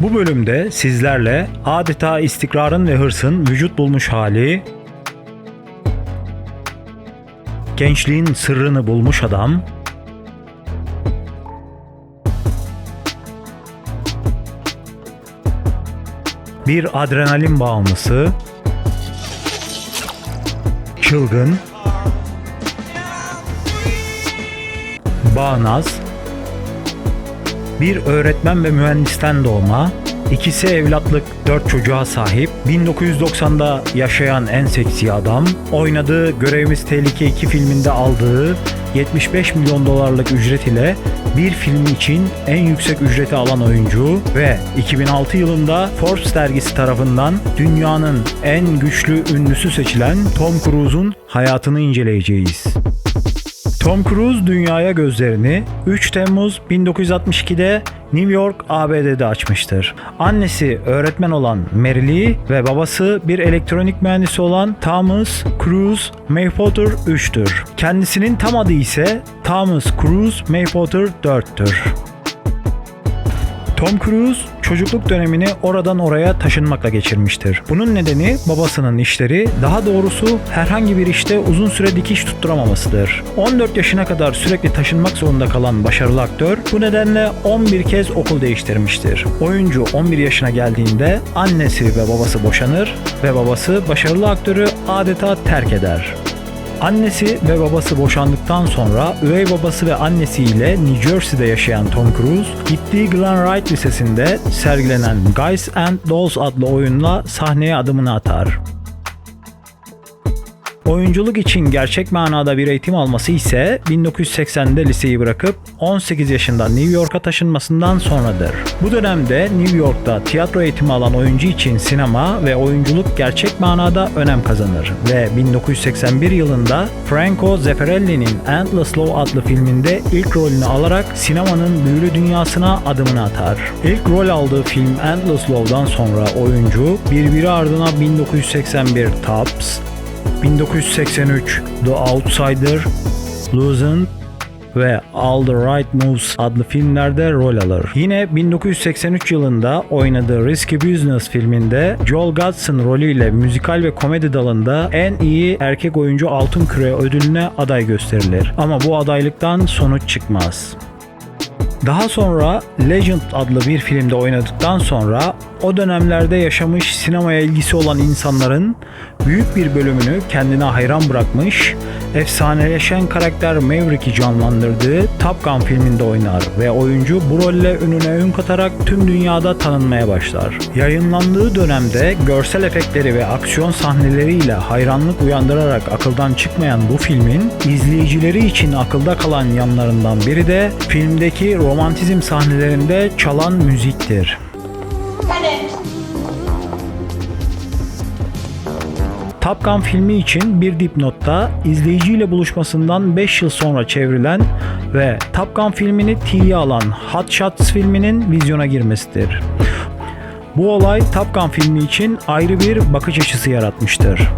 Bu bölümde sizlerle adeta istikrarın ve hırsın vücut bulmuş hali, gençliğin sırrını bulmuş adam, bir adrenalin bağımlısı, çılgın, bağnaz, bir öğretmen ve mühendisten doğma, ikisi evlatlık dört çocuğa sahip, 1990'da yaşayan en seksi adam, oynadığı Görevimiz Tehlike 2 filminde aldığı 75 milyon dolarlık ücret ile bir filmi için en yüksek ücreti alan oyuncu ve 2006 yılında Forbes dergisi tarafından dünyanın en güçlü ünlüsü seçilen Tom Cruise'un hayatını inceleyeceğiz. Tom Cruise dünyaya gözlerini 3 Temmuz 1962'de New York, ABD'de açmıştır. Annesi öğretmen olan Mary Lee ve babası bir elektronik mühendisi olan Thomas Cruise Maypotter 3'tür. Kendisinin tam adı ise Thomas Cruise Maypotter 4'tür. Tom Cruise çocukluk dönemini oradan oraya taşınmakla geçirmiştir. Bunun nedeni babasının işleri, daha doğrusu herhangi bir işte uzun süre dikiş tutturamamasıdır. 14 yaşına kadar sürekli taşınmak zorunda kalan başarılı aktör bu nedenle 11 kez okul değiştirmiştir. Oyuncu 11 yaşına geldiğinde annesi ve babası boşanır ve babası başarılı aktörü adeta terk eder. Annesi ve babası boşandıktan sonra üvey babası ve annesiyle New Jersey'de yaşayan Tom Cruise gittiği Glen Wright Lisesi'nde sergilenen Guys and Dolls adlı oyunla sahneye adımını atar. Oyunculuk için gerçek manada bir eğitim alması ise 1980'de liseyi bırakıp 18 yaşında New York'a taşınmasından sonradır. Bu dönemde New York'ta tiyatro eğitimi alan oyuncu için sinema ve oyunculuk gerçek manada önem kazanır ve 1981 yılında Franco Zeffirelli'nin Endless Love adlı filminde ilk rolünü alarak sinemanın büyülü dünyasına adımını atar. İlk rol aldığı film Endless Love'dan sonra oyuncu birbiri ardına 1981 Tops, 1983 The Outsider, Losing ve All the Right Moves adlı filmlerde rol alır. Yine 1983 yılında oynadığı Risky Business filminde Joel Godson rolüyle müzikal ve komedi dalında en iyi erkek oyuncu Altın Küre ödülüne aday gösterilir. Ama bu adaylıktan sonuç çıkmaz. Daha sonra Legend adlı bir filmde oynadıktan sonra o dönemlerde yaşamış sinemaya ilgisi olan insanların büyük bir bölümünü kendine hayran bırakmış, efsaneleşen karakter Maverick'i canlandırdığı Top Gun filminde oynar ve oyuncu bu rolle önüne ün katarak tüm dünyada tanınmaya başlar. Yayınlandığı dönemde görsel efektleri ve aksiyon sahneleriyle hayranlık uyandırarak akıldan çıkmayan bu filmin izleyicileri için akılda kalan yanlarından biri de filmdeki romantizm sahnelerinde çalan müziktir. Top Gun filmi için bir dipnotta izleyiciyle buluşmasından 5 yıl sonra çevrilen ve Top Gun filmini tiye alan Hot Shots filminin vizyona girmesidir. Bu olay Top Gun filmi için ayrı bir bakış açısı yaratmıştır.